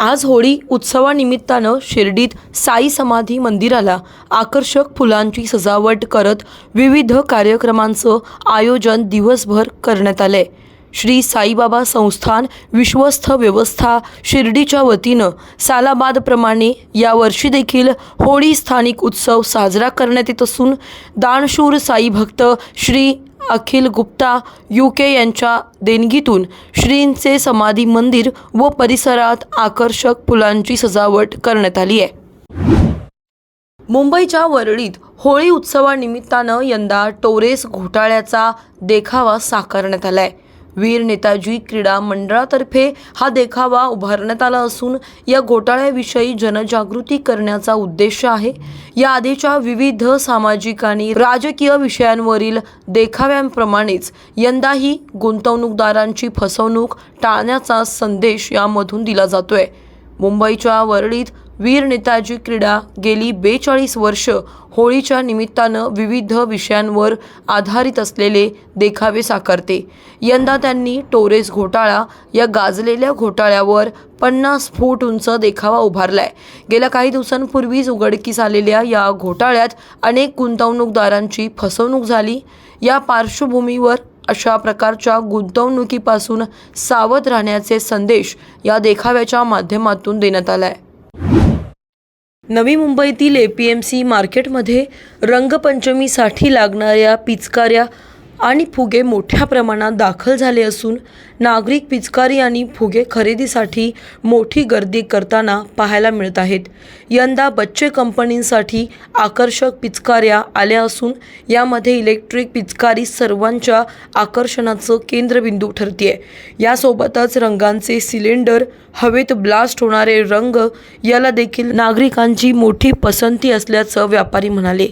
आज होळी उत्सवानिमित्तानं शिर्डीत साई समाधी मंदिराला आकर्षक फुलांची सजावट करत विविध कार्यक्रमांचं आयोजन दिवसभर करण्यात आलंय. श्री साईबाबा संस्थान विश्वस्थ व्यवस्था शिर्डीच्या वतीनं सालाबादप्रमाणे यावर्षी देखील होळी स्थानिक उत्सव साजरा करण्यात येत असून दानशूर साई भक्त श्री अखिल गुप्ता यू के यांच्या देणगीतून श्रींचे समाधी मंदिर व परिसरात आकर्षक फुलांची सजावट करण्यात आली आहे. मुंबईच्या वरळीत होळी उत्सवानिमित्तानं यंदा टोरेस घोटाळ्याचा देखावा साकारण्यात आला आहे वीर नेताजी क्रीडा मंडळातर्फे हा देखावा उभारण्यात आला असून या घोटाळ्याविषयी जनजागृती करण्याचा उद्देश आहे. या आधीच्या विविध सामाजिक आणि राजकीय विषयांवरील देखाव्यांप्रमाणेच यंदाही गुंतवणूकदारांची फसवणूक टाळण्याचा संदेश यामधून दिला जातोय. मुंबईच्या वरळीत वीर नेताजी क्रीडा गेली बेचाळीस वर्ष होळीच्या निमित्तानं विविध विषयांवर आधारित असलेले देखावे साकारते. यंदा त्यांनी टोरेस घोटाळा या गाजलेल्या घोटाळ्यावर पन्नास फूट उंच देखावा उभारलाय. गेल्या काही दिवसांपूर्वीच उघडकीस आलेल्या या घोटाळ्यात अनेक गुंतवणूकदारांची फसवणूक झाली. या पार्श्वभूमीवर अशा प्रकारच्या गुंतवणुकीपासून सावध राहण्याचे संदेश या देखाव्याच्या माध्यमातून देण्यात आला आहे नवी मुंबईतील ए पी एम सी मार्केटमध्ये रंगपंचमीसाठी लागणाऱ्या पिचकाऱ्या आणि फुगे मोठ्या प्रमाणात दाखल झाले असून नागरिक पिचकारी आणि फुगे खरेदीसाठी मोठी गर्दी करताना पाहायला मिळत आहेत. यंदा बच्चे कंपनींसाठी आकर्षक पिचकाऱ्या आल्या असून यामध्ये इलेक्ट्रिक पिचकारी सर्वांच्या आकर्षणाचं केंद्रबिंदू ठरते यासोबतच रंगांचे सिलेंडर हवेत ब्लास्ट होणारे रंग याला देखील नागरिकांची मोठी पसंती असल्याचं व्यापारी म्हणाले.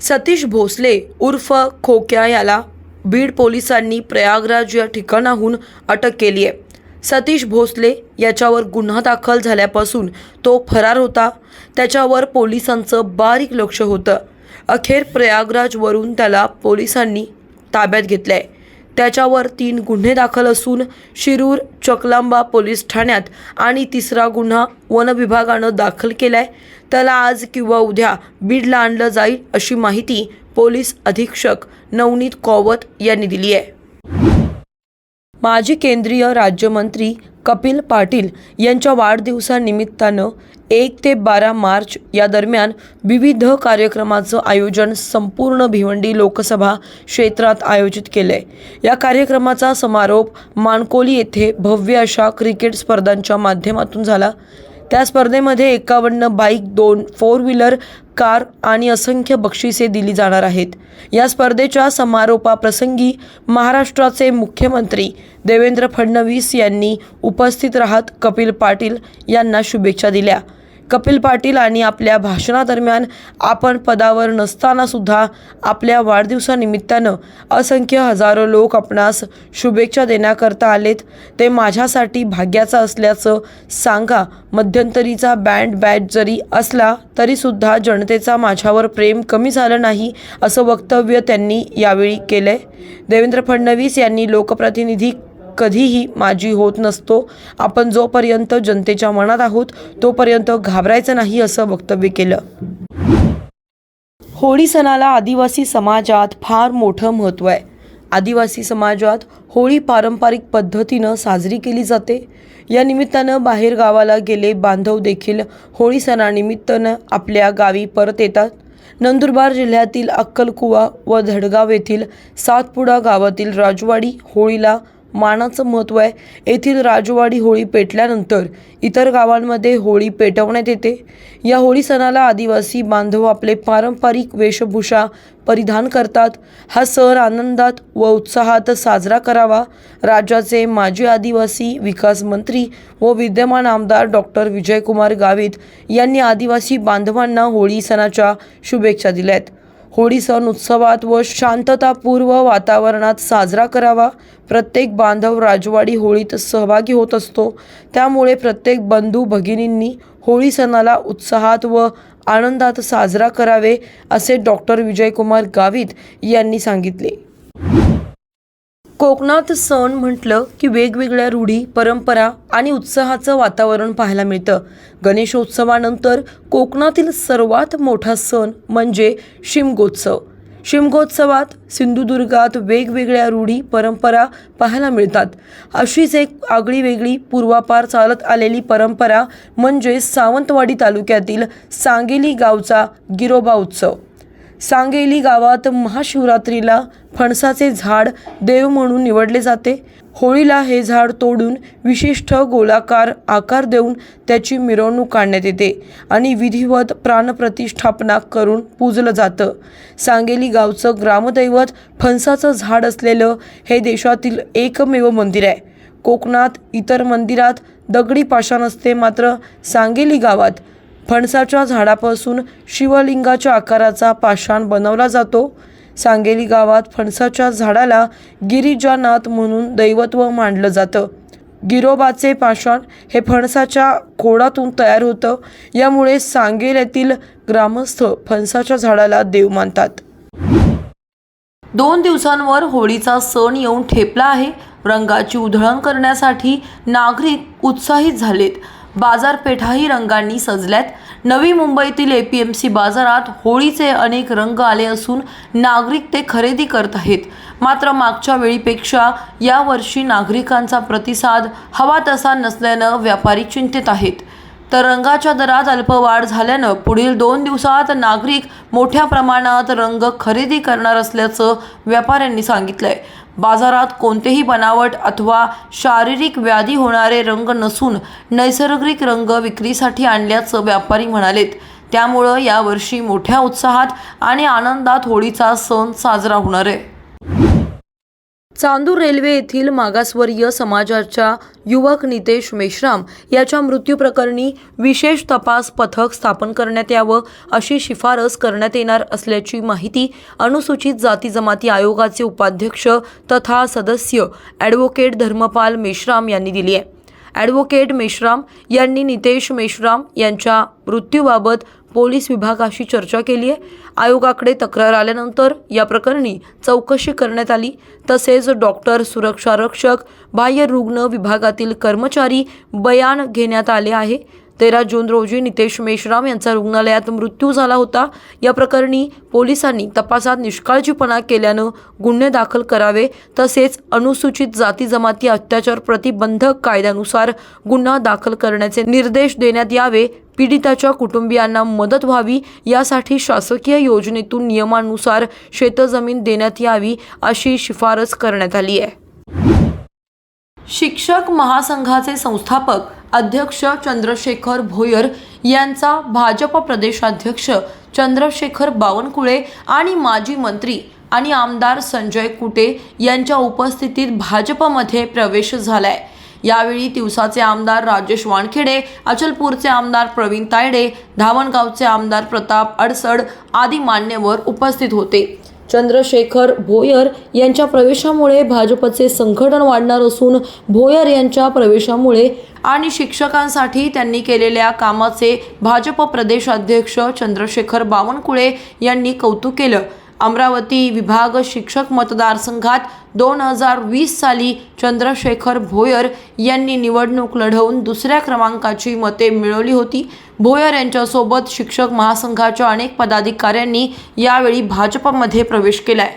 सतीश भोसले उर्फ खोक्या याला बीड पोलिसांनी प्रयागराज या ठिकाणाहून अटक केली आहे. सतीश भोसले याच्यावर गुन्हा दाखल झाल्यापासून तो फरार होता. त्याच्यावर पोलिसांचं बारीक लक्ष होतं. अखेर प्रयागराजवरून त्याला पोलिसांनी ताब्यात घेतलं आहे त्याच्यावर तीन गुन्हे दाखल असून शिरूर चकलांबा पोलीस ठाण्यात आणि तिसरा गुन्हा वन विभागानं दाखल केलाय. त्याला आज किंवा उद्या बीडला आणलं जाईल अशी माहिती पोलीस अधीक्षक नवनीत कौवत यांनी दिली आहे. माजी केंद्रीय राज्यमंत्री कपिल पाटील यांच्या वाढदिवसानिमित्तानं एक ते बारा मार्च या दरम्यान विविध कार्यक्रमाचं आयोजन संपूर्ण भिवंडी लोकसभा क्षेत्रात आयोजित केलंय. या कार्यक्रमाचा समारोप माणकोली येथे भव्य अशा क्रिकेट स्पर्धांच्या माध्यमातून झाला. त्या स्पर्धेमध्ये एकावन्न बाईक दोन फोर व्हीलर कार आणि असंख्य बक्षिसे दिली जाणार आहेत. या स्पर्धेच्या समारोपाप्रसंगी महाराष्ट्राचे मुख्यमंत्री देवेंद्र फडणवीस यांनी उपस्थित राहत कपिल पाटील यांना शुभेच्छा दिल्या. कपिल पाटील आणि आपल्या भाषणादरम्यान आपण पदावर नसताना सुद्धा आपल्या वाढदिवसानिमित्तानं असंख्य हजारो लोक आपणास शुभेच्छा देण्याकरता आलेत. ते माझ्यासाठी भाग्याचं असल्याचं सांगा. मध्यंतरीचा बँड बॅच जरी असला तरीसुद्धा जनतेचा माझ्यावर प्रेम कमी झालं नाही असं वक्तव्य त्यांनी यावेळी केलंय. देवेंद्र फडणवीस यांनी लोकप्रतिनिधी कधीही माझी होत नसतो. आपण जोपर्यंत जनतेच्या मनात आहोत तोपर्यंत घाबरायचं नाही असं वक्तव्य केलं. होळी सणाला आदिवासी समाजात फार मोठं महत्त्व आहे. आदिवासी समाजात होळी पारंपरिक पद्धतीनं साजरी केली जाते. या निमित्तानं बाहेर गावाला गेले बांधव देखील होळी सणानिमित्तानं आपल्या गावी परत येतात. नंदुरबार जिल्ह्यातील अक्कलकुवा व धडगाव येथील सातपुडा गावातील राजवाडी होळीला मानाचं महत्त्व आहे. येथील राजवाडी होळी पेटल्यानंतर इतर गावांमध्ये होळी पेटवण्यात येते. या होळी सणाला आदिवासी बांधव आपले पारंपरिक वेशभूषा परिधान करतात. हा सण आनंदात व उत्साहात साजरा करावा. राज्याचे माजी आदिवासी विकास मंत्री व विद्यमान आमदार डॉक्टर विजयकुमार गावित यांनी आदिवासी बांधवांना होळी सणाच्या शुभेच्छा दिल्या आहेत होळी सण उत्सवात व शांततापूर्व वातावरणात साजरा करावा. प्रत्येक बांधव राजवाडी होळीत सहभागी होत असतो. त्यामुळे प्रत्येक बंधू भगिनींनी होळी सणाला उत्साहात व आनंदात साजरा करावे असे डॉक्टर विजयकुमार गावित यांनी सांगितले. कोकणात सण म्हटलं की वेगवेगळ्या रूढी परंपरा आणि उत्साहाचं वातावरण पाहायला मिळतं. गणेशोत्सवानंतर कोकणातील सर्वात मोठा सण म्हणजे शिमगोत्सव. शिमगोत्सवात सिंधुदुर्गात वेगवेगळ्या रूढी परंपरा पाहायला मिळतात. अशीच एक आगळी वेगळी पूर्वापार चालत आलेली परंपरा म्हणजे सावंतवाडी तालुक्यातील सांगेली गावचा गिरोबा उत्सव. सांगेली गावात महाशिवरात्रीला फणसाचे झाड देव म्हणून निवडले जाते. होळीला हे झाड तोडून विशिष्ट गोलाकार आकार देऊन त्याची मिरवणूक काढण्यात येते आणि विधिवत प्राणप्रतिष्ठापना करून पूजलं जातं. सांगेली गावचं ग्रामदैवत फणसाचं झाड असलेलं हे देशातील एकमेव मंदिर आहे. कोकणात इतर मंदिरात दगडी पाषाण असते मात्र सांगेली गावात फणसाच्या झाडापासून शिवलिंगाच्या आकाराचा पाषाण बनवला जातो. सांगेली गावात फणसाच्या झाडाला गिरिजानाथ म्हणून दैवत्व मानलं जातं. गिरोबाचे पाषाण हे फणसाच्या खोडातून तयार होतं. यामुळे सांगेल येथील ग्रामस्थ फणसाच्या झाडाला देव मानतात. दोन दिवसांवर होळीचा सण येऊन ठेपला आहे. रंगाची उधळण करण्यासाठी नागरिक उत्साहित झालेत. बाजारपेठाही रंगांनी सजल्यात. नवी मुंबईतील ए पी एम सी बाजारात होळीचे अनेक रंग आले असून नागरिक ते खरेदी करत आहेत. मात्र मागच्या वेळीपेक्षा यावर्षी नागरिकांचा प्रतिसाद हवा तसा नसल्यानं व्यापारी चिंतेत आहेत. तर रंगाच्या दरात अल्पवाढ झाल्यानं पुढील दोन दिवसात नागरिक मोठ्या प्रमाणात रंग खरेदी करणार असल्याचं व्यापाऱ्यांनी सांगितलंय. बाजारात कोणतेही बनावट अथवा शारीरिक व्याधी होणारे रंग नसून नैसर्गिक रंग विक्रीसाठी आणल्याचं व्यापारी म्हणालेत. त्यामुळं यावर्षी मोठ्या उत्साहात आणि आनंदात होळीचा सण साजरा होणार आहे. चांदूर रेल्वे येथील मागासवर्गीय समाजाच्या युवक नितेश मेश्राम याच्या मृत्यूप्रकरणी विशेष तपास पथक स्थापन करण्यात यावं अशी शिफारस करण्यात येणार असल्याची माहिती अनुसूचित जाती जमाती आयोगाचे उपाध्यक्ष तथा सदस्य ॲडव्होकेट धर्मपाल मेश्राम यांनी दिली आहे. ॲडव्होकेट मेश्राम यांनी नितेश मेश्राम यांच्या मृत्यूबाबत पोलीस विभागाशी चर्चा केली आहे. आयोगाकडे तक्रार आल्यानंतर या प्रकरणी चौकशी करण्यात आली. तसेच डॉक्टर सुरक्षा रक्षक बाह्य रुग्ण विभागातील कर्मचारी बयान घेण्यात आले आहे. तेरा जून रोजी नितेश मेश्राम यांचा रुग्णालयात मृत्यू झाला होता. या प्रकरणी पोलिसांनी तपासात निष्काळजीपणा केल्यानं गुन्हे दाखल करावे. तसेच अनुसूचित जाती जमाती अत्याचार प्रतिबंधक कायद्यानुसार गुन्हा दाखल करण्याचे निर्देश देण्यात यावे. पीडिताच्या कुटुंबियांना मदत व्हावी यासाठी शासकीय योजनेतून नियमानुसार शेतजमीन देण्यात यावी अशी शिफारस करण्यात आली आहे. शिक्षक महासंघाचे संस्थापक अध्यक्ष चंद्रशेखर भोयर यांचा भाजप प्रदेशाध्यक्ष चंद्रशेखर बावनकुळे आणि माजी मंत्री आणि आमदार संजय कुटे यांच्या उपस्थितीत भाजपमध्ये प्रवेश झालाय. यावेळी तिवसाचे आमदार राजेश वानखेडे अचलपूरचे आमदार प्रवीण तायडे धावणगावचे आमदार प्रताप अडसड आदी मान्यवर उपस्थित होते. चंद्रशेखर भोयर यांच्या प्रवेशामुळे भाजपचे संघटन वाढणार असून भोयर यांच्या प्रवेशामुळे आणि शिक्षकांसाठी त्यांनी केलेल्या कामाचे भाजप प्रदेश अध्यक्ष चंद्रशेखर बावनकुळे यांनी कौतुक केलं. अमरावती विभाग शिक्षक मतदारसंघात दोन हजार वीस साली चंद्रशेखर भोयर यांनी निवडणूक लढवून दुसऱ्या क्रमांकाची मते मिळवली होती. भोयर यांच्यासोबत शिक्षक महासंघाच्या अनेक पदाधिकाऱ्यांनी यावेळी भाजपमध्ये प्रवेश केलाय.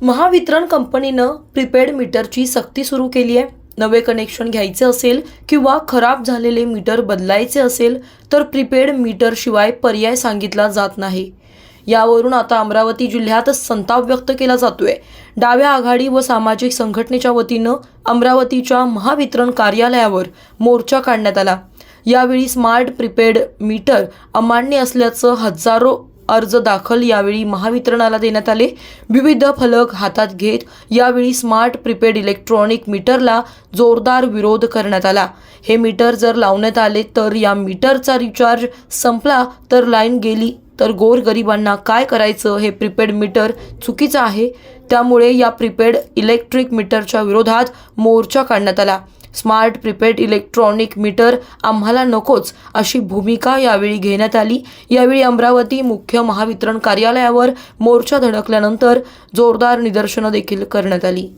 महावितरण कंपनीनं प्रीपेड मीटरची सक्ती सुरू केली आहे. नवे कनेक्शन घ्यायचे असेल किंवा खराब झालेले मीटर बदलायचे असेल तर प्रीपेड मीटरशिवाय पर्याय सांगितला जात नाही. यावरून आता अमरावती जिल्ह्यात संताप व्यक्त केला जातोय. डाव्या आघाडी व सामाजिक संघटनेच्या वतीनं अमरावतीच्या महावितरण कार्यालयावर मोर्चा काढण्यात आला. यावेळी स्मार्ट प्रीपेड मीटर अमान्य असल्याचं हजारो अर्ज दाखल यावेळी महावितरणाला देण्यात आले. विविध फलक हातात घेत यावेळी स्मार्ट प्रीपेड इलेक्ट्रॉनिक मीटरला जोरदार विरोध करण्यात आला. हे मीटर जर लावण्यात आले तर या मीटरचा रिचार्ज संपला तर लाईन गेली तर गोरगरिबांना काय करायचं हे प्रीपेड मीटर चुकीचं आहे. त्यामुळे या प्रीपेड इलेक्ट्रिक मीटरच्या विरोधात मोर्चा काढण्यात आला. स्मार्ट प्रीपेड इलेक्ट्रॉनिक मीटर आम्हाला नकोच अशी भूमिका यावेळी घेण्यात आली. यावेळी अमरावती मुख्य महावितरण कार्यालयावर मोर्चा धडकल्यानंतर जोरदार निदर्शनं देखील करण्यात आली.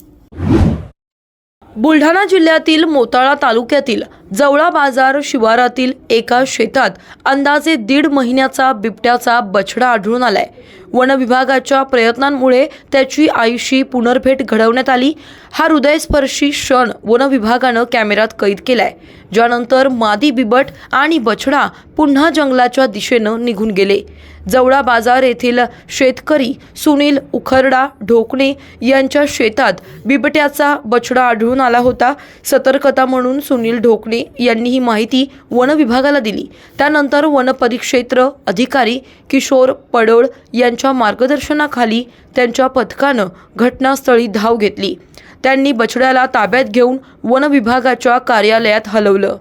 बुलढाणा जिल्ह्यातील मोताळा तालुक्यातील जवळा बाजार शिवारातील एका शेतात अंदाजे दीड महिन्याचा बिबट्याचा बछडा आढळून आलाय. वन विभागाच्या प्रयत्नांमुळे त्याची आईशी पुनर्भेट घडवण्यात आली. हा हृदयस्पर्शी क्षण वन विभागानं कॅमेऱ्यात कैद केलाय. ज्यानंतर मादी बिबट आणि बछडा पुन्हा जंगलाच्या दिशेनं निघून गेले. जवळा बाजार येथील शेतकरी सुनील उखरडा ढोकणे यांच्या शेतात बिबट्याचा बछडा आढळून आला होता. सतर्कता म्हणून सुनील ढोकणे यांनी ही माहिती वन विभागाला दिली. त्यानंतर वन परिक्षेत्र अधिकारी किशोर पडोळ यांच्या मार्गदर्शनाखाली त्यांच्या पथकानं घटनास्थळी धाव घेतली. त्यांनी बछड्याला ताब्यात घेऊन वन विभागाच्या कार्यालयात हलवलं.